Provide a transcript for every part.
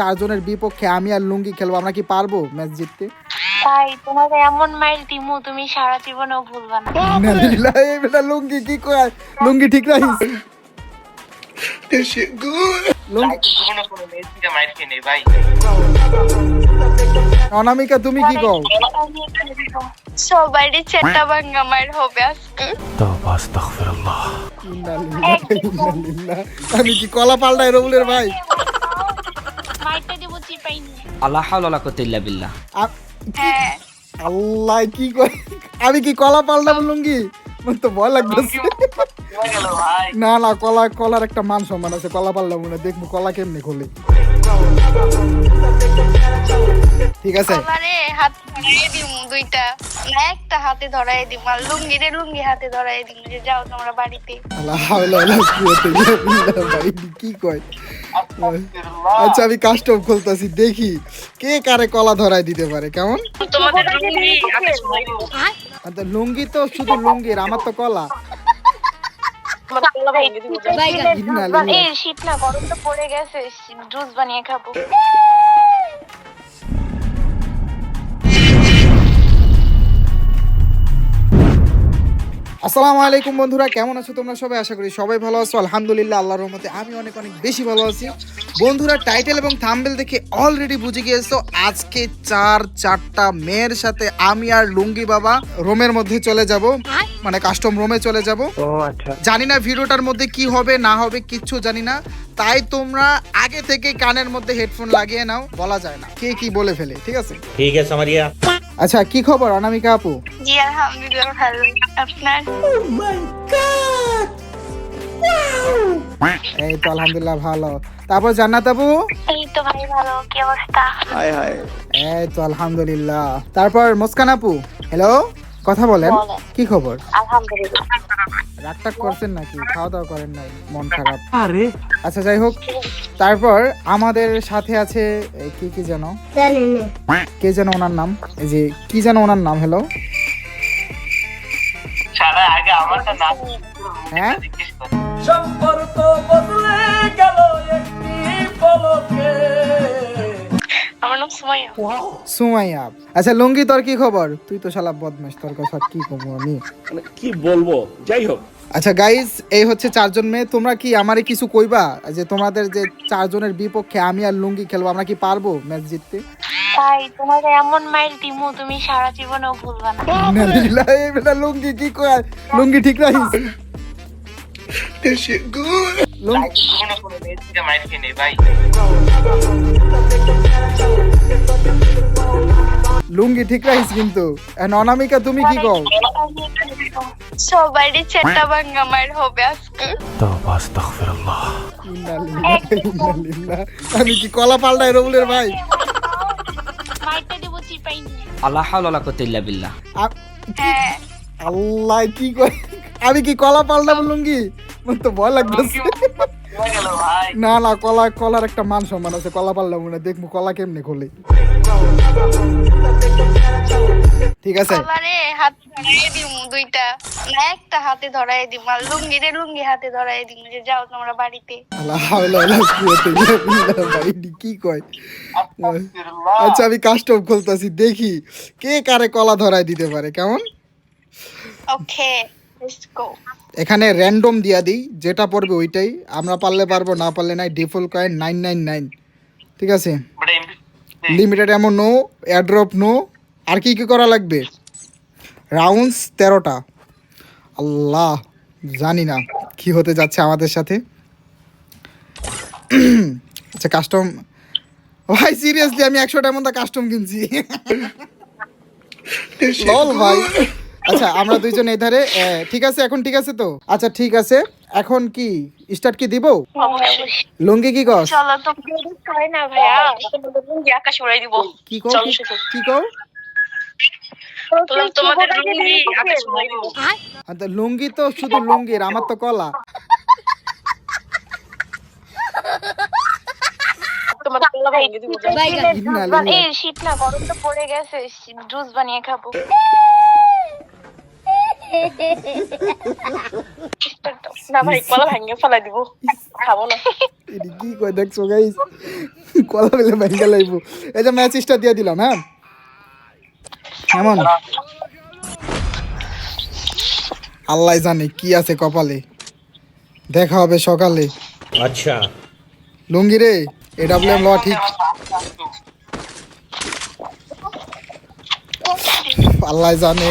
চারজনের বিপক্ষে আমি আর লুঙ্গি খেলব। আমরা কি পারব ম্যাচ জিততে? তাই তোমাকে এমন মাইল দিমু তুমি সারা জীবনেও ভুলবা না। ইন্নালিল্লাহ, এই বেটা লুঙ্গি কি কয়? লুঙ্গি ঠিক রাখিস? অনামিকা তুমি কি কও? সবারই চেটা ভাঙ্গা মায়ের হবে আজকে। ইন্নালিল্লাহ, ইন্নালিল্লাহ। আমি কি কলা পাল্টাই রবুলের ভাই? মাইরটা দিব চিপাই নিয়ে আল্লাহ হাওলা কুওয়াতা ইল্লা বিল্লাহ। হ্যাঁ আল্লাহ কি করে আমি কি কলা পাল্টা লুঙ্গি আমার তো ভয় লাগতেছে। ভাই না না কলা কলার একটা মান সম্মান আছে কলা পাল্টা মনে দেখব কলা কেমনে খোলে। ঠিক আছে। হাত ধরাই দিমু দুইটা। না একটা হাতে ধরাই দিমু আর লুঙ্গি রে লুঙ্গি হাতে ধরাই দিমু যে যাও তোমরা বাড়িতে। আল্লাহ হাওলা ভাই কি কয়? আচ্ছা আমি কাস্টম খুলতাছি দেখি কে কারে কলা ধরায় দিতে পারে কেমন? তোমাদের লুঙ্গি সময় তো লুঙ্গি তো শুধু লুঙ্গির আমার তো কলা। এই শীত না গরম তো পড়ে গেছে জুস বানিয়ে খাব। আসসালামু আলাইকুম বন্ধুরা কেমন আছো তোমরা সবাই? আশা করি সবাই ভালো আছো। আলহামদুলিল্লাহ আল্লাহর রহমতে আমি অনেক অনেক বেশি ভালো আছি। বন্ধুরা টাইটেল এবং থাম্বেল দেখে অলরেডি বুঝে গিয়েছো আজকে চার চারটা মেয়ের সাথে আমি আর লুঙ্গি বাবা রোমের মধ্যে চলে যাব। হ্যাঁ? মানে কাস্টম রোমে চলে যাব। আচ্ছা। জানি না ভিডিওটার মধ্যে কি হবে না হবে কিচ্ছু জানি না। তাই তোমরা আগে থেকে কানের মধ্যে হেডফোন লাগিয়ে নাও বলা যায় না। কে কি বলে ফেলে ঠিক আছে? ঠিক আছে আমারিয়া আচ্ছা কি খবর অনামিকা আপু? জি আলহামদুলিল্লাহ ভালো। আপনার? এই তো আলহামদুলিল্লাহ ভালো। তারপর জান্নাত আপু? এই তো ভাই ভালো। কি অবস্থা? হাই হাই এই তো আলহামদুলিল্লাহ। তারপর মুস্কান আপু? হ্যালো কথা বলেন। কি খবর? আলহামদুলিল্লাহ। রাগটাক করছেন নাকি? খাওয়া দাওয়া করেন নাই মন খারাপ। আরে। আচ্ছা যাই হোক তারপর আমাদের সাথে আছে কি কি যেন? কে যেন ওনার নাম? এই যে কি যেন ওনার নাম? না হ্যাঁ? সম্পর্ক বদলে গেল একটি পলকে। আমার নাম সুমাইয়া। সুমাইয়া। আচ্ছা লুঙ্গি তোর কি খবর? তুই তো শালা বদমাস তোর কথা কি কমু আমি? মানে কি বলব? যাই হোক। আচ্ছা গাইস এই হচ্ছে চারজন মেয়ে। তোমরা কি আমারে কিছু কইবা? যে তোমাদের যে চারজনের বিপক্ষে আমি আর লুঙ্গি খেলব আমরা কি পারব ম্যাচ জিততে? তাই এমন মাইল দিমু তুমি সারা জীবনেও ভুলবা না। ইন্নালিল্লাহ, এই বেটা লুঙ্গি কি কয়? লুঙ্গি ঠিক রাখিস? লুঙ্গি কোনো কোনো মেয়ের থেকে মাইর খেয়ে ভাই। লুঙ্গি ঠিক রাখিস কিন্তু। এখন অনামিকা তুমি কি কও? সবারই চেটা মায়ের হবে আজকে। ইন্নালিল্লাহ। আমি কি কলা পাল্টাই রবুলের ভাই? মাইরটা দিব চিপাই আল্লাহ হাওলা কুওয়াতা ইল্লা বিল্লাহ। হ্যাঁ। আল্লাহ কি কয়? আমি কি কলা পাল্টাবো লুঙ্গি? তো ভয় লাগতেছে। না না কলা কলার একটা মান সম্মান আছে কলা পাল্টাবো না দেখব কলা কেমনে খোলে। ঠিক আছে? কলারে হাত ধরাই দিমু দুইটা। না একটা হাতে ধরাই দিমু আর লুঙ্গি রে লুঙ্গি হাতে ধরাই দিমু যে যাও তোমরা বাড়িতে। আল্লাহ হাওলা ওয়ালা কুওয়াতা ভাই কি কয় আচ্ছা আমি কাস্টম খুলতাছি দেখি কে কারে কলা ধরায় দিতে পারে কেমন? ওকে লেটস গো এখানে র্যান্ডম দিয়া দিই যেটা পড়বে ওইটাই। আমরা পারলে পারব না পারলে নাই default coin nine nine nine ঠিক আছে? লিমিটেড এমন নো এয়ারড্রপ নো আর কি কি করা লাগবে? রাউন্ডস তেরোটা। আল্লাহ জানি না কি হতে যাচ্ছে আমাদের সাথে। আচ্ছা কাস্টম ভাই সিরিয়াসলি আমি একশোটার মধ্যে কাস্টম কিনছি। লল ভাই। আচ্ছা আমরা দুইজন এই ধারে ঠিক আছে এখন ঠিক আছে তো? আচ্ছা ঠিক আছে এখন কি স্টার্ট কি দিব? লুঙ্গি কি কস? চলো তো না ভাইয়া লুঙ্গি আকাশ উড়াই দিব। কি কও কি- কি কও? তোমাদের লুঙ্গি আকাশ উড়াই দিব। আর তো লুঙ্গি তো শুধু লুঙ্গির আমার তো কলা। শীত না গরম তো পড়ে গেছে জুস বানিয়ে খাব। না। দিলাম হ্যাঁ? আল্লাহ জানে কি আছে কপালে। দেখা হবে সকালে। আচ্ছা। লুঙ্গি রে এডাব্লিউএম ল ঠিক। আল্লাহ জানে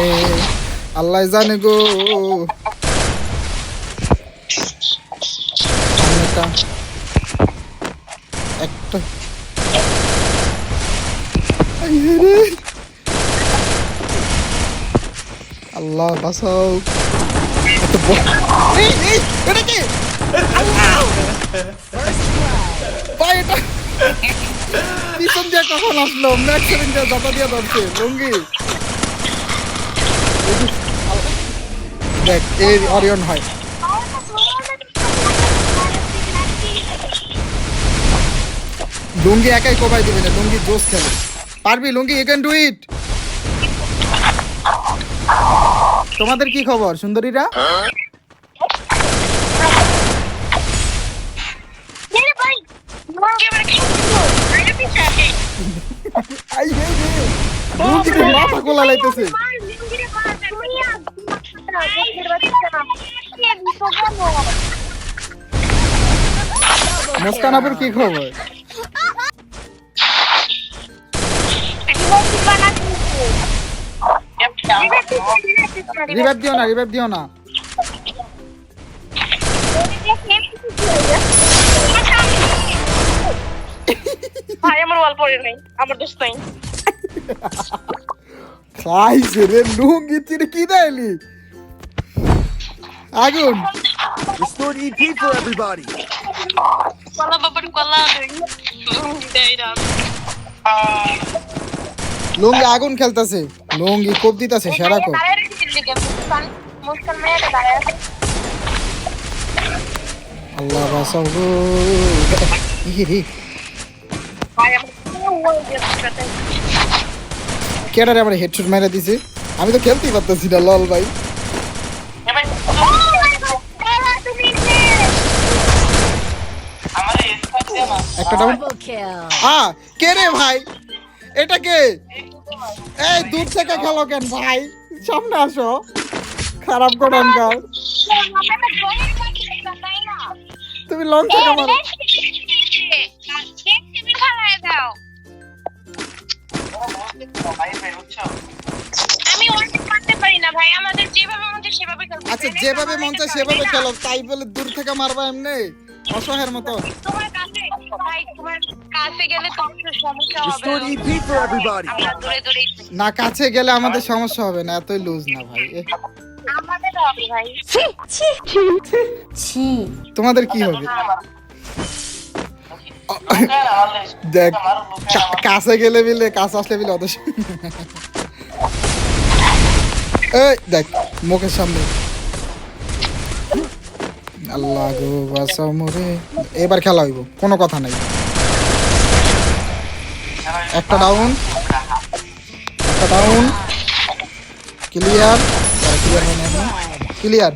আল্লাহ জানে গো। একটা। আল্লাহ বাঁচাও। এটা কি? এটা পিছন দিয়ে কখন আসলো? ম্যাক্স সেভেন দিয়ে দেখ, এই অরিয়ন হয়। লুঙ্গি একাই কোবাই দিবে না, লুঙ্গি জোস খেলে। পারবি, লুঙ্গি ইউ ক্যান ডু ইট তোমাদের কি খবর, সুন্দরীরা? মাথা কোলা লাইতেছে মার লুঙ্গি রে মার তুমি আর লুঙ্গির বাচ্চা কে দিছো কেন মুস্কান আপুর কি খবর? রিভাইভ দিও না রিভাইভ দিও না। ভাই আমার ওয়াল পড়ে নাই আমার দোষ নাই। খাইছে রে লুঙ্গি চিরে কি দেয়লি? আগুন। কলা বাবার কলা লুঙ্গি দেয় না লুঙ্গি আগুন খেলতেছে। লুঙ্গি কোপ দিতেছে সেরা কোপ। আল্লাহ বাসাও কেডারে আমার হেডশট মেরে দিছে আমি তো খেলতেই পারতেছি না লল ভাই একটা ডাউন কে রে ভাই এটা কে এই দূর থেকে খেলো কেন ভাই সামনে আসো খারাপ করেন কার তুমি লং থেকে মারো দাও আমি পারি না ভাই আমাদের যেভাবে মন চায় সেভাবে খেলতে আচ্ছা যেভাবে মন চায় সেভাবে খেলো তাই বলে দূর থেকে মারবা এমনি? অসহায়ের মতো। তোমার কাছে ভাই তোমার কাছে গেলে তো সমস্যা হবে। আমরা দূরে দূরে না কাছে গেলে আমাদের সমস্যা হবে না এতই লুজ না ভাই। আমাদের হবে ভাই। তোমাদের কি হবে? দেখ কাছে গেলে বিলে কাছে আসলে বিলে এই, দেখ, মুখের সামনে। আল্লাহ গো এবার খেলা হইব, কোনো কথা নাই। একটা ডাউন একটা ডাউন ক্লিয়ার ক্লিয়ার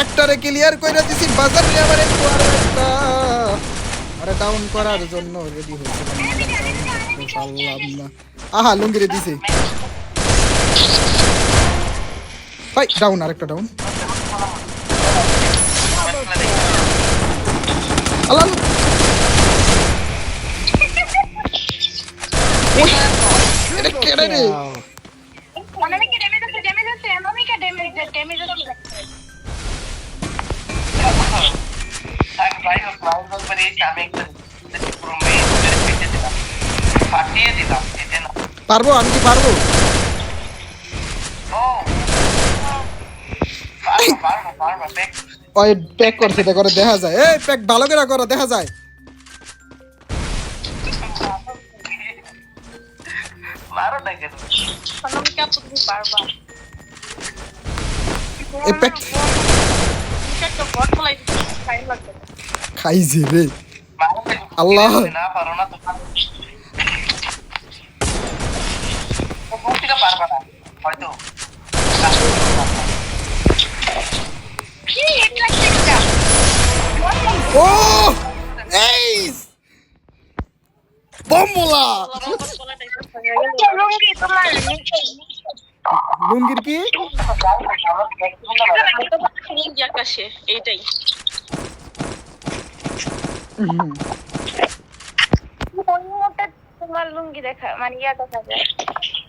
একটারে ক্লিয়ার কইরা দিছি, বাজার নিয়ে আবার একটু আরও ডাউন করার জন্য রেডি হয়েছে। পারলাম না আহা লুঙ্গিরে দিছে। ভাই ডাউন আরেকটা ডাউন আল্লাহ এটা কেডা রে। ড্যামেজ আছে ড্যামেজ আছে ড্যামেজ আছে এই আমি পুরো দিলাম ফাটিয়ে দিলাম না পারব আমি কি পারব? ও পারব পারব পারব ওই প্যাক করছে এটা করে দেখা যায়। এই প্যাক ভালো করে করো দেখা যায়। মারো না কেন অনামিকা আপু তুমি পারবা এই প্যাক খাইছি রে। আল্লাহ। লুঙ্গির কি? এইটাই। তোমার লুঙ্গি দেখা মানে ইয়া দেখা যায়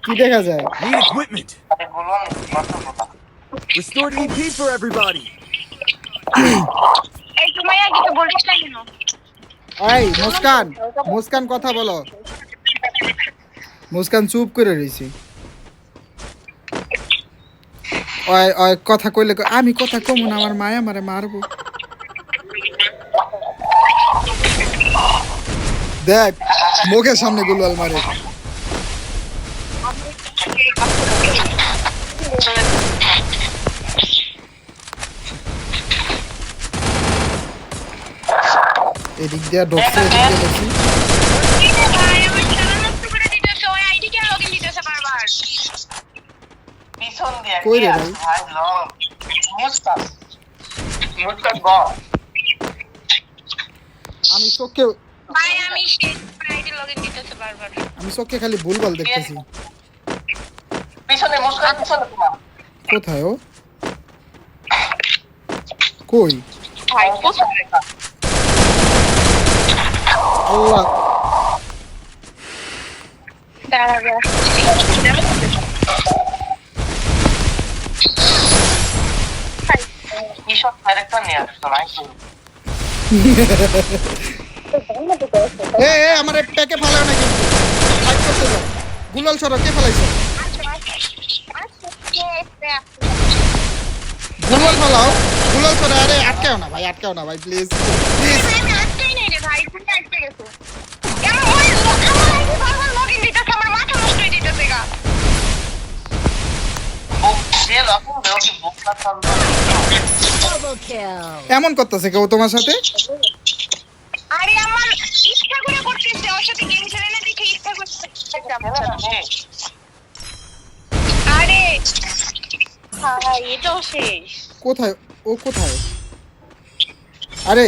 কি দেখা যায় Need equipment. Restored EP for everybody. এই তোমার আগে তো বলিস না কেন এই মুস্কান মুস্কান কথা বলো মুস্কান চুপ করে ওই কথা কইলে আমি কথা কম না আমার মায়া মারে মারবো দেখ মুখের সামনে গুলাল মারে এদিক দিয়ে ঢুকছে এদিক আমি চোখে ভাই আমি আইডি লগইন দিতেছে বারবার। আমি চোখে খালি ভুলভাল দেখতেছি। পিছনে মুস্তাক পিছনে তোমার কোথায় ও? কই? ভাই কোথায়? আল্লাহ। ক্যারেক্টার নিয়ে আসছো নাই এ এ আমার প্যাকে ফালাও না কিন্তু ফাইট করতে যাও। গুলাল সরো কে ফালাইছো? গুলাল ফালাও। গুলাল সরো আরে আটকাও না ভাই আটকাও না ভাই প্লিজ প্লিজ দেও এমন করতেছে কেউ তোমার সাথে? আরে আমার ইচ্ছা করে করতেছে ওর সাথে গেম খেলে না দেখে ইচ্ছা করতেছে আরে ভাই এটাও শেষ। কোথায়? ও কোথায়? আরে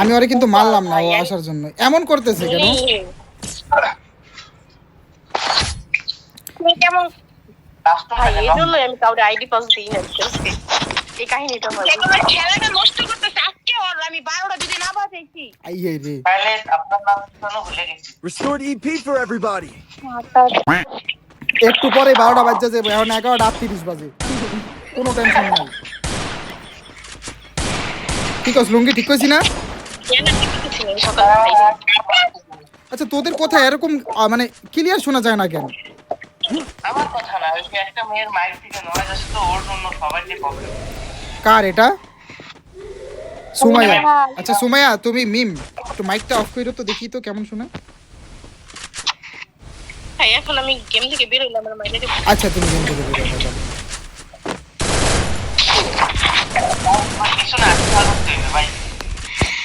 আমি ওরে কিন্তু মারলাম না ও আসার জন্য। এমন করতেছে কেন? কেমন? ভাই এই আমি কাউরে আইডি পাস দিই না এই কাহিনীটা হয়। খেলাটা নষ্ট করতেছে আজকে ওর আমি বারোটা যদি না বাজাইছি আই রে তাহলে আপনার নাম শোনো ভুলে গেছি Restored EP for everybody. একটু পরে বারোটা বাজে যাবে এখন এগারোটা আটত্রিশ বাজে কোনো টেনশন নাই ঠিক আছে লুঙ্গি ঠিক কইছি না আচ্ছা তোদের কথা এরকম মানে ক্লিয়ার শোনা যায় না কেন আমার কথা না ওই একটা মেয়ের মাইক থেকে নয়েজ আসে ওর জন্য সবাই যে প্রবলেম কার এটা সুমাইয়া আচ্ছা সুমাইয়া তুমি মিম একটু মাইকটা অফ করো তো দেখি তো কেমন শোনা ভাই এখন আমি গেম থেকে বেরোইলাম আমার মাইনে আচ্ছা তুমি গেম থেকে বেরো না, চলো। কিছু না আজকে ভালো হতে হবে ভাই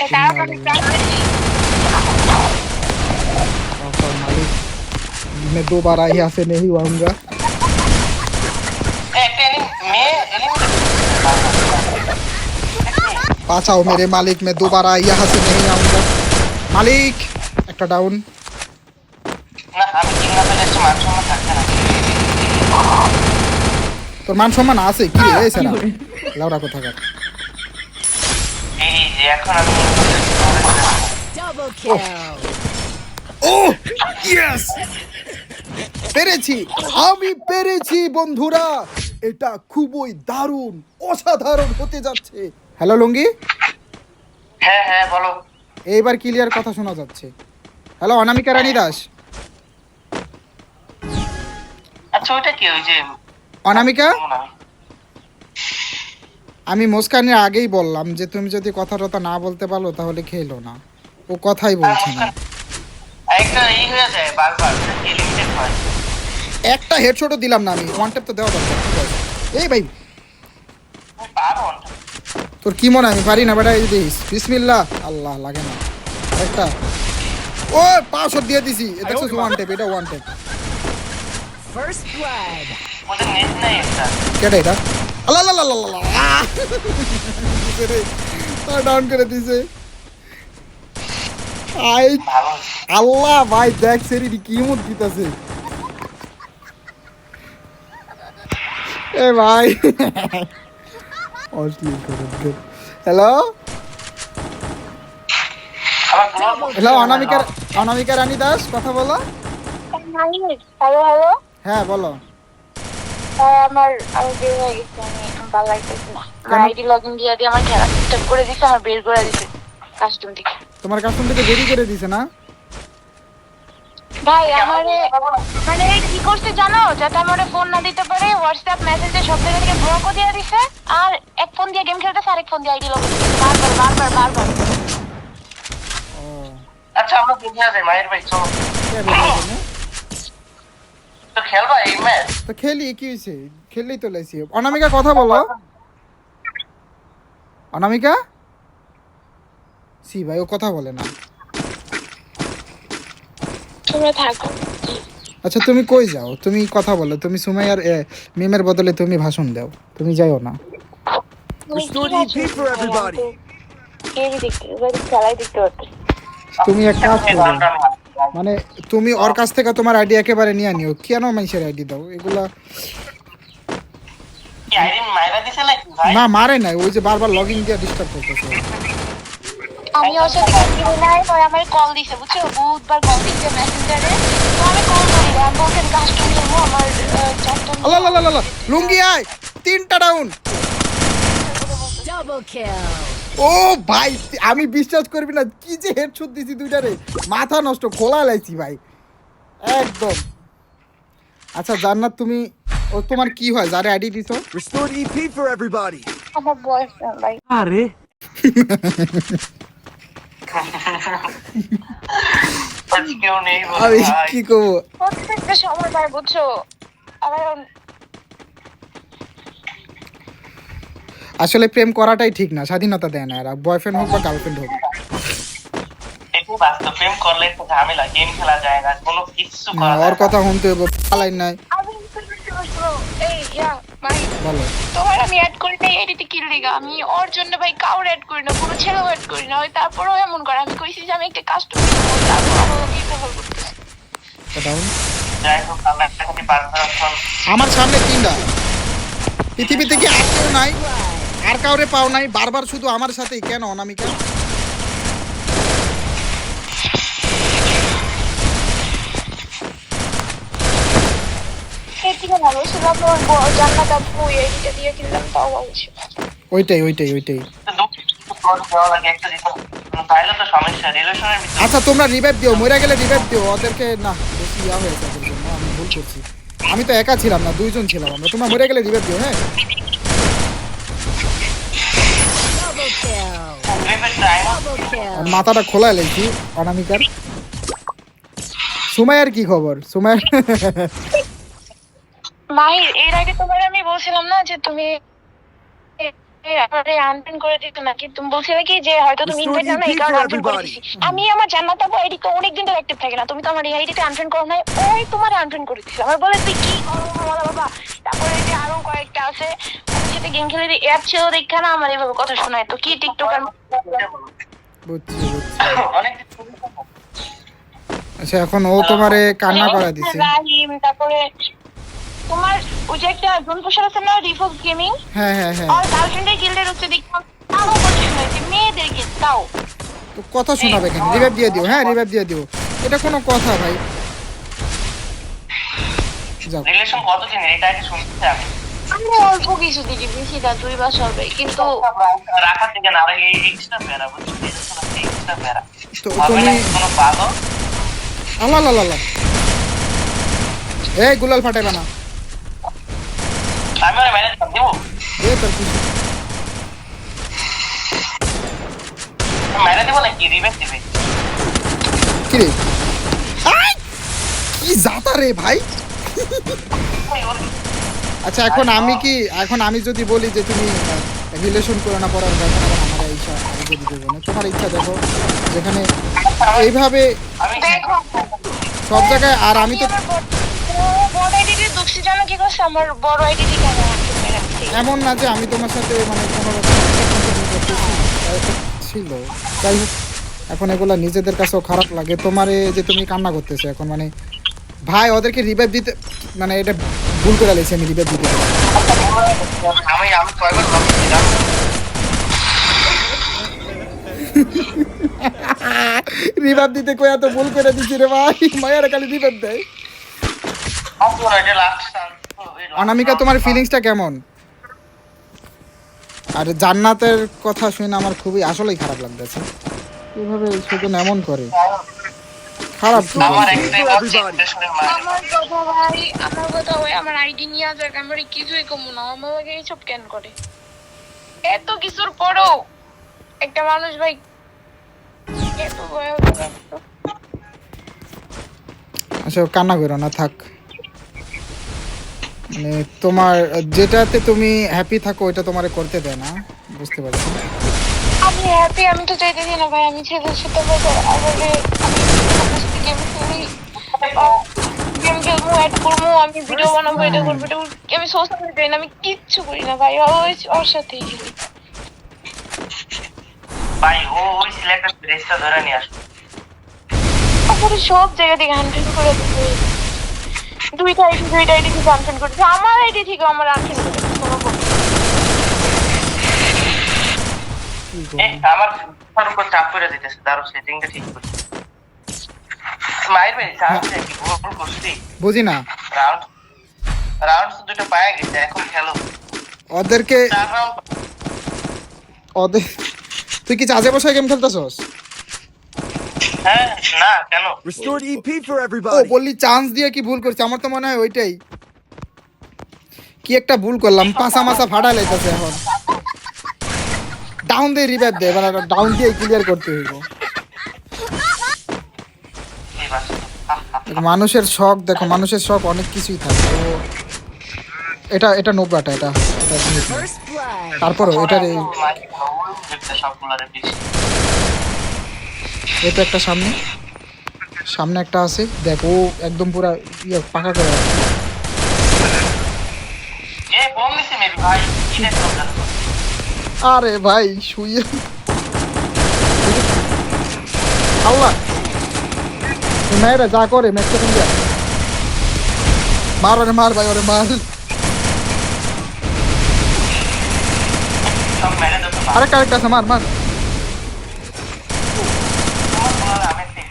তাড়াতাড়ি और मालिक मैं दोबारा यहाँ से नहीं आऊंगा पाछाओ मेरे मालिक मैं दोबारा यहाँ से नहीं आऊंगा मालिक একটা ডাউন না আমি কিনা ফেলে এসে মান সম্মান থাকতে না তোর মান সম্মান আছে কি রে সারা লাউরা কোথাকার এই যে এখন আমি ও ইয়েস পেরেছি আমি পেরেছি বন্ধুরা এটা খুবই দারুণ অসাধারণ হতে যাচ্ছে হ্যালো লুঙ্গি হ্যাঁ হ্যাঁ বলো। এইবার ক্লিয়ার কথা শোনা যাচ্ছে। হ্যালো অনামিকা রানী দাস। আচ্ছা ওইটা কি ওই যে অনামিকা? আমি মুস্কানের আগেই বললাম যে তুমি যদি কথা টথা না বলতে পারো তাহলে খেলো না। ও কথাই বলছে না। একটা ই হয়ে যায় বারবার হয়। একটা হেডশটও দিলাম না আমি। ওয়ান ট্যাপ তো দেওয়া দরকার। এই ভাই। তোর কি মনে হয়? আমি পারি না বেটা এই দিস বিসমিল্লাহ। আল্লাহ লাগে না। একটা। ও পাঁচশো দিয়ে দিছি। এটা ওয়ান ট্যাপ এটা ওয়ান নেট কেটে এটা। আল্লাহ আল্লাহ আল্লাহ আল্লাহ। ডাউন করে দিছে। আই আল্লাহ ভাই দেখ সেরি কি মুড দিতেছে। এ ভাই। অশ্লীল হ্যালো হ্যালো অনামিকা অনামিকা রানী দাস কথা বলো। Hello hello. হ্যাঁ বলো। আমার আমি বের হয়ে গেছি আমি ভালো লাগতেছে না। কেন? আইডি লগ ইন দিয়ে দিয়ে আমার খেলা করে আমার বের করে কাস্টম থেকে। তোমার কাস্টম থেকে দেরি করে দিছে না? ভাই আমারে মানে কি করছে জানো? যাতে আমারে ফোন না দিতে পারে হোয়াটসঅ্যাপ মেসেজে সব জায়গা থেকে ব্লকও দিয়ে দিছে আর এক ফোন দিয়ে গেম খেলতেছে আরেক ফোন দিয়ে আইডি লগ বারবার বারবার বারবার। আচ্ছা আমরা বুঝে আছে মায়ের ভাই চলো। কে বলছে তুমি? তো খেলবা এই ম্যাচ তো খেলি কি হয়েছে খেললেই তো লাইছি। অনামিকা কথা বলো। অনামিকা? সি ভাই ও কথা বলে না। তুমি থাকো। আচ্ছা তুমি কই যাও? তুমি কথা বলো। তুমি সুমাইয়ার মিমের বদলে তুমি ভাষণ দাও। তুমি যাইও না। তুমি এক কাজ করো। মানে তুমি ওর কাছ থেকে তোমার আইডি একেবারে নিয়ে নিও। কেন মানুষের আইডি দাও? এগুলা কি আইডি মাইরা দিছে না মারে নাই। ওই যে বারবার লগ ইন দিয়ে ডিস্টার্ব করতেছে। আমি ওর সাথে কন্টিনিউ নাই আমার কল দিছে বুঝছ? বহুতবার কল দিছে মেসেঞ্জারে তো আমি কল করি আমি বলছেন কাস্টম নেব আমার চারটা আল্লাহ আল্লাহ আল্লাহ, লুঙ্গি আয় তিনটা ডাউন ও ভাই আমি বিশ্বাস করবি না কি যে হেডশট দিছি দুইটারে। মাথা নষ্ট খোলা লাইছি ভাই। একদম। আচ্ছা জান্নাত তুমি ও তোমার কি হয়? যারে আইডি দিছো? Restored EP for everybody. আমার বয়ফ্রেন্ড নেই বলে আমি কি করব? প্রত্যেকটা সময় ভাই বুঝছ? আমার আসলে প্রেম করাটাই ঠিক না স্বাধীনতা দেয় না এরা বয়ফ্রেন্ড হোক বা গার্লফ্রেন্ড হোক। প্রেম করলে তো ঝামেলা গেম খেলা যায় না কোনো কিছু করা ওর কথা শুনতে হবে পালাই নাই। এই ইয়া ভাই। বলো। তোমার আমি অ্যাড করি নাই এডিতে কি লিগা আমি ওর জন্য ভাই কাউর অ্যাড করি না কোনো ছেলেও অ্যাড করি না। ওই তারপরেও এমন করে আমি কইছি যে আমি একটা কাস্টমার তারপর করতেছে। ডাউন আমার সামনে তিনটা পৃথিবীতে কি আর কেউ নাই? আর কাউরে পাও নাই? বারবার শুধু আমার সাথেই। কেন অনামিকা? এডিটা দিয়ে কিনলাম তাও ওইটাই ওইটাই ওইটাই। আচ্ছা তোমরা রিভাইভ দিও, মরে গেলে রিভাইভ দিও, ওদেরকে না, বেশি ইয়া হয়েছে ওদের আমি ভুল করছি। আমি তো একা ছিলাম না, দুইজন ছিলাম আমরা। তোমরা মরে গেলে রিভাইভ দিও হ্যাঁ? মাথাটা খোলা লেছি অনামিকার। সুমাইয়ার কি খবর? সুমাইয়ার মাহির এর আগে তোমার আমি বলছিলাম না যে তুমি করে দিতে নাকি? তুমি বলছিলে কি যে হয়তো তুমি ইনভাইট জানো এই কারণে for করে দিছি আমি আমার জান্নাত আপু আইডি তো অনেকদিন ধরে অ্যাক্টিভ থাকে না। তুমি তো আমার এই আইডিতে আনফ্রেন্ড করো নাই ওই তোমার আনফ্রেন্ড করে দিছি আমার বলে তুই কি করো আমার বাবা? তারপরে যে আরও কয়েকটা আছে সাথে গেম খেলে অ্যাপ ছিল দেখা না আমার এইভাবে কথা শোনায়। তো কি টিকটক আর অনেক আচ্ছা এখন ও তোমারে কান্না করা দিছে। তারপরে তোমার ওই যে একটা জোন আছে না রিফোক গেমিং হ্যাঁ হ্যাঁ হ্যাঁ। আর গার্লফ্রেন্ডের গিল্ডের হচ্ছে দেখলাম তাও কথা শোনাইছে মেয়েদেরকে তাও। তো কথা শোনাবে কেন রিভাইভ দিয়ে দিও হ্যাঁ রিভাইভ দিয়ে দিও। এটা কোনো কথা ভাই। যাও। রিলেশন কতদিন এটা আগে শুনতে আমি। অল্প কিছু দিকে বেশি না দুই মাস হবে কিন্তু রাখার থেকে না এই এক্সট্রা প্যারা বুঝছি এক্সট্রা প্যারা। তো তুমি কোনো পাগল এই গুলাল ফাটাইবা না। আমি ওর ম্যানেজ করে দেবো এ তোর কিছু মেরে দেবো নাকি রিভেন্স দিবে কি রে! কি জাতা রে ভাই আচ্ছা এখন আমি কি এখন আমি যদি বলি যে তুমি রিলেশন করো না পড়ার দরকার আমার ইচ্ছা আমি যদি দেবো না তোমার ইচ্ছা দেখো যেখানে এইভাবে সব জায়গায় আর আমি তো দুঃখী জানো কি করছে? আমার বড় কেন? এমন না যে আমি তোমার সাথে মানে কোনো ছিল। যাই হোক এখন এগুলা নিজেদের কাছেও খারাপ লাগে। তোমার যে তুমি কান্না করতেছো এখন মানে ভাই ওদেরকে রিভাইভ দিতে মানে এটা ভুল করে লেছি আমি রিভাইভ দিতে আমি আমি কয়বার রিভাইভ দিতে কয়া তো ভুল করে দিছি রে ভাই? মায়ের খালি রিভাইভ দেয়। অনামিকা তোমার ফিলিংসটা কেমন? আর জান্নাতের কথা শুনে আমার খুবই আসলেই খারাপ লাগতেছে। এভাবে সেজন এমন করে। খারাপ কি আমার একটাই আমার কথা ভাই আমার কথা ওই আমার আইডি নিয়ে যাক আমার কিছুই কমু না। আমার লাগে এইসব কেন করে? এত কিছুর পরেও একটা মানুষ ভাই এত ভয় আচ্ছা কান্না করো না থাক। মানে তোমার যেটাতে তুমি হ্যাপি থাকো ওইটা তোমারে করতে দেয় না বুঝতে পারছি? আমি হ্যাপি আমি তো চাইতেছি না ভাই আমি ছেলের সাথে বসে আসলে আমি গেম খেলি গেম খেলব অ্যাড করব আমি ভিডিও বানাবো এটা করব এটা করব। আমি সোশ্যাল মিডিয়ায় না আমি কিচ্ছু করি না ভাই ওই ওর সাথেই খেলি। ভাই ও ওই সিলেক্টেড ড্রেসটা ধরে নিয়ে আসো তারপরে সব জায়গা থেকে আনফ্রেন্ড করে দিতে দুইটা আইডি দুইটা আইডি থেকে আনফ্রেন্ড করেছে। আমার আইডি থেকে আমার আনফ্রেন্ড করেছে কোনো কথা এ আমার তার উপর চাপ করে দিতেছে দাঁড়ো সেটিংটা ঠিক করে মায়ের ভাই চান্স কি ভুল করছি। বুঝি না। রাউন্ড রাউন্ড দুটো পায়ে গেছে এখন খেলো। ওদেরকে ওদের তুই কি চাচে বসে গেম খেলতেছস? হ্যাঁ না কেন? Restored EP for ও বললি চান্স দিয়ে কি ভুল করছে? আমার তো মনে হয় ওইটাই। কি একটা ভুল করলাম পাঁচা মাসা ফাটা লাইতেছে এখন। ডাউন দিয়ে রিভাইভ দে এবার ডাউন দিয়ে ক্লিয়ার করতে হইব। এই মানুষের শখ দেখো মানুষের শখ অনেক কিছুই থাকে। তো এটা এটা নোবরাটা এটা। তারপরও এটার এই সবগুলারে বেশি এটা একটা সামনে। সামনে একটা আছে। দেখ ও একদম পুরা ইয়ে পাকা করে রাখছে। এ বোম দিছে মেবি ভাই কি দেখছ আরে ভাই শুয়ে। আল্লাহ। মেয়েরা যা করে ম্যাচটা কোন যা মার ওরে মার ভাই ওরে মার। সব মেরে দিতে পারো আরে কারেক্ট আছে মার মার তোমার আমি ঠিক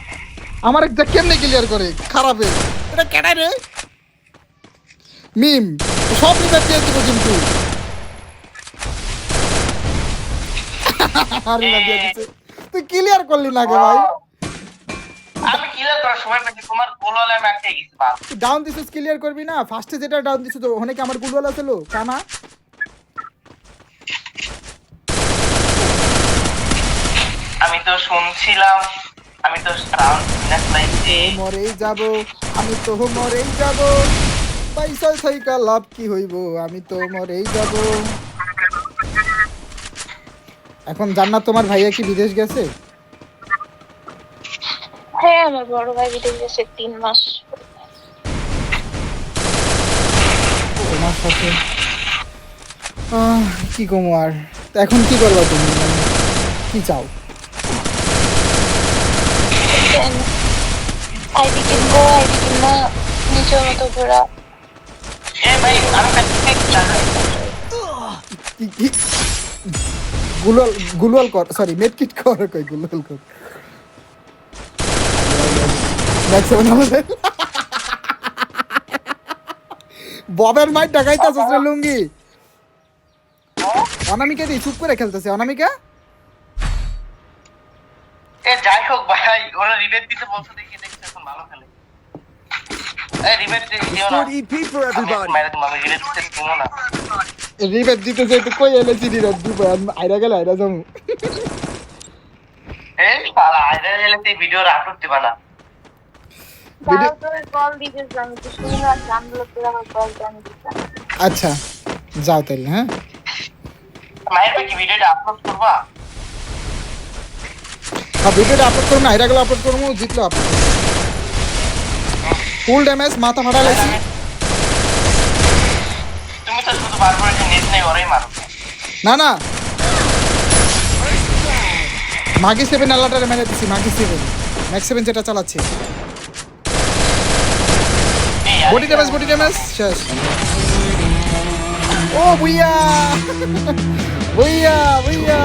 আমার একটা কেমনে ক্লিয়ার করে? খারাপে। এটা কেডা রে? মিম সব রিভাইভ দিয়ে দিব কিন্তু। তুই ক্লিয়ার করলি না কে ভাই। আমি ক্লিয়ার করার সময় তোমার গোল হলে আমি গেছি বাল ডাউন দিছিস ক্লিয়ার করবি না? ফার্স্টে যেটা ডাউন দিছিস তো ওখানে কি আমার গুলওয়ালা ছিল কানা? আমি তো শুনছিলাম আমি তো মরেই যাব আমি তো মরেই যাব। পয়সা থাইকা লাভ কি হইব? আমি তো মরেই যাব। এখন জান্নাত তোমার ভাইয়া কি বিদেশ গেছে? হ্যাঁ আমার বড় ভাই বিদেশ গেছে তিন মাস। তোমার সাথে আহ, কি কমো আর? এখন কি করবা তুমি? মানে কি চাও? মতো ঘোরা ভাই কাছে গুলওয়াল কর সরি মেডকিট কর কই কর। ম্যাক্সিমাম আমাদের। ববের মাই ডাকাইতাছ রে লুঙ্গি। অনামিকা দি চুপ করে খেলতেছে অনামিকা। এ যাই হোক ভাই ওরা রিবেট দিতে বলছে দেখি। রিবেট দিতে যাইতে কই এলে চিনি রে দিব আইরা গেল আইরা যামু এই শালা আইরা গেলে সেই ভিডিও আপলোড দিবা না। ভিডিও- কল দিতে আমি তো শুনি না জানলো তোর আমার কল জানি আচ্ছা যাও তাহলে হ্যাঁ? মায়ের কি ভিডিওটা আপলোড করবা? ভিডিওটা আপলোড করব না আইরা গেলে আপলোড করব জিতলো আপলোড ফুল ড্যামেজ মাথা ফাটা লাগছে। না না। মাগি সেভেন আল্লাহটারে মেরে দিছি, মাগি সেভেন ম্যাক্স সেভেন যেটা চালাচ্ছি। বডি ড্যামেজ বডি ড্যামেজ শেষ। ও বুইয়া বুইয়া বইয়া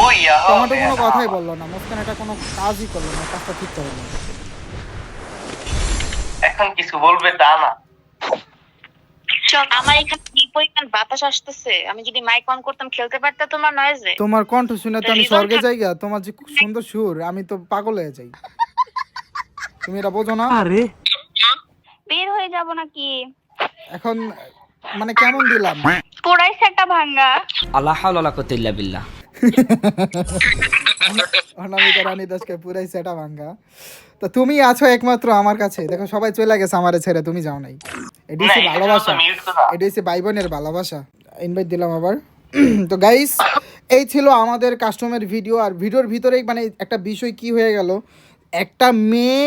টমেটো কোনো কথাই বলল না। মুস্কান এটা কোনো কাজই করল না কাজটা ঠিক করল না এখন কিছু বলবে তা না। আমার এখানে কি পরিমাণ বাতাস আসতেছে। আমি যদি মাইক অন করতাম খেলতে পারতাম তোমার নয়েজে তোমার কণ্ঠ শুনে তো আমি স্বর্গে থাক- যাইগা তোমার যে সুন্দর সুর আমি তো পাগল হয়ে যাই। তুমি এটা বোঝো না? বের হয়ে যাব নাকি? এখন মানে কেমন দিলাম? পোড়াই সেটা ভাঙ্গা। আল্লাহ হাওলা কুতিল্লা বিল্লাহ। অনামিকা রানী দাসকে পুরাই সেটা ভাঙ্গা। তো তুমি আছো একমাত্র আমার কাছে। দেখো সবাই চলে গেছে আমারে ছেড়ে তুমি যাও নাই। এটি হচ্ছে ভালোবাসা। এটা হচ্ছে ভাই বোনের ভালোবাসা। ইনভাইট দিলাম আবার। তো গাইস এই ছিল আমাদের কাস্টমার ভিডিও আর ভিডিওর ভিতরেই মানে একটা বিষয় কি হয়ে গেল? একটা মেয়ে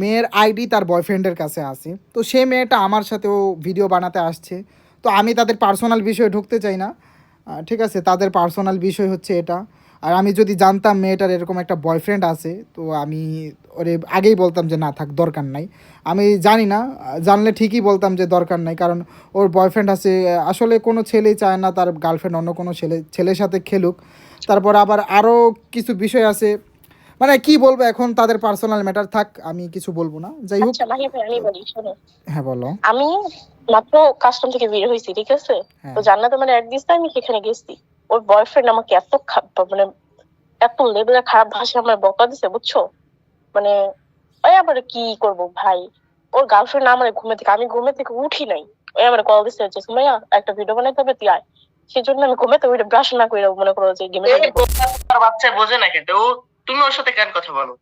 মেয়ের আইডি তার বয়ফ্রেন্ডের কাছে আসে তো সে মেয়েটা আমার সাথেও ভিডিও বানাতে আসছে। তো আমি তাদের পার্সোনাল বিষয়ে ঢুকতে চাই না। ঠিক আছে, তাদের পার্সোনাল বিষয় হচ্ছে এটা। আর আমি যদি জানতাম মেয়েটার এরকম একটা বয়ফ্রেন্ড আছে, তো আমি ওরে আগেই বলতাম যে, না, থাক, দরকার নাই। আমি জানি না, জানলে ঠিকই বলতাম যে, দরকার নাই। কারণ ওর বয়ফ্রেন্ড আছে, আসলে কোনো ছেলেই চায় না তার গার্লফ্রেন্ড অন্য কোনো ছেলে, ছেলের সাথে খেলুক। তারপর আবার আরও কিছু বিষয় আছে মানে কি বলব এখন তাদের পার্সোনাল ম্যাটার থাক আমি কিছু বলব না। যাই হোক। আচ্ছা ভাই আমি বলি শোনো। হ্যাঁ বলো। আমি মাত্র কাস্টম থেকে বের হয়েছি ঠিক আছে? হ্যাঁ। তো জান্নাতে মানে এক আমি সেখানে গেছি। ওর বয়ফ্রেন্ড আমাকে এত মানে এত লেভেলের খারাপ ভাষা আমার বকা দিছে বুঝছ? মানে ওই আবার কি করব ভাই? ওর গার্লফ্রেন্ড আমার ঘুমে থেকে আমি ঘুমে থেকে উঠি নাই। ওই আমার কল দিছে যে সুমাইয়া একটা ভিডিও বানাইতে হবে তুই আয়। সেই জন্য আমি ঘুমে তো ওইটা ব্রাশ না করে মনে করো যে গেমে বাচ্চা বোঝে না কিন্তু তুমি ওর সাথে কেন কথা বলো?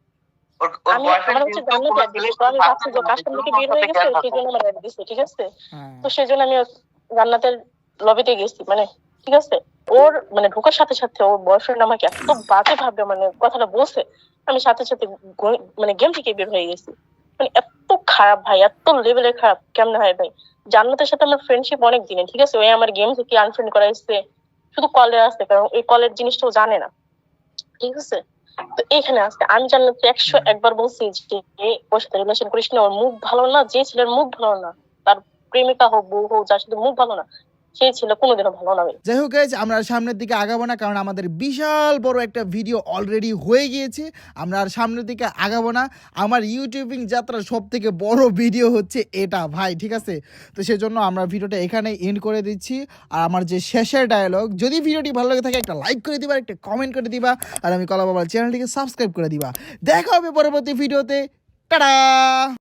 হয়ে গেছে সেই জন্য আমার এক দিছে ঠিক আছে? তো সেই আমি জান্নাতের লবিতে গেছি মানে ঠিক আছে? ওর মানে ঢোকার সাথে সাথে ওর বয়ফ্রেন্ড আমাকে এত বাজে ভাবে মানে কথাটা বলছে আমি সাথে সাথে মানে গেম থেকে বের হয়ে গেছি। মানে এত খারাপ ভাই এত লেভেলের খারাপ কেমন হয় ভাই? জান্নাতের সাথে আমার ফ্রেন্ডশিপ অনেক দিনে ঠিক আছে? ওই আমার গেম থেকে আনফ্রেন্ড করা শুধু কলে আসছে কারণ এই কলের জিনিসটাও জানে না ঠিক আছে? তো এখানে আসতে আমি জানলাম তো একশো একবার বলছি যে ওর সাথে রিলেশন করিস না ওর মুখ ভালো না যে ছেলের মুখ ভালো না তার প্রেমিকা হোক বউ হোক যার সাথে মুখ ভালো না সেই ছেলে কোনোদিনও ভালো না যাই হোক আমরা সামনের দিকে আগাবো না, কারণ আমাদের বিশাল বড় একটা ভিডিও অলরেডি হয়ে গিয়েছে। আমরা আর সামনের দিকে আগাবো না। আমার ইউটিউবিং যাত্রার সব থেকে বড় ভিডিও হচ্ছে এটা ভাই, ঠিক আছে? তো সেজন্য আমরা ভিডিওটা এখানে এন্ড করে দিচ্ছি। আর আমার যে শেষের ডায়লগ যদি ভিডিওটি ভালো লাগে থাকে, একটা লাইক করে দিবা, একটা কমেন্ট করে দিবা, আর আমি কলা বাবার চ্যানেলটিকে সাবস্ক্রাইব করে দিবা। দেখা হবে পরবর্তী ভিডিওতে টাটা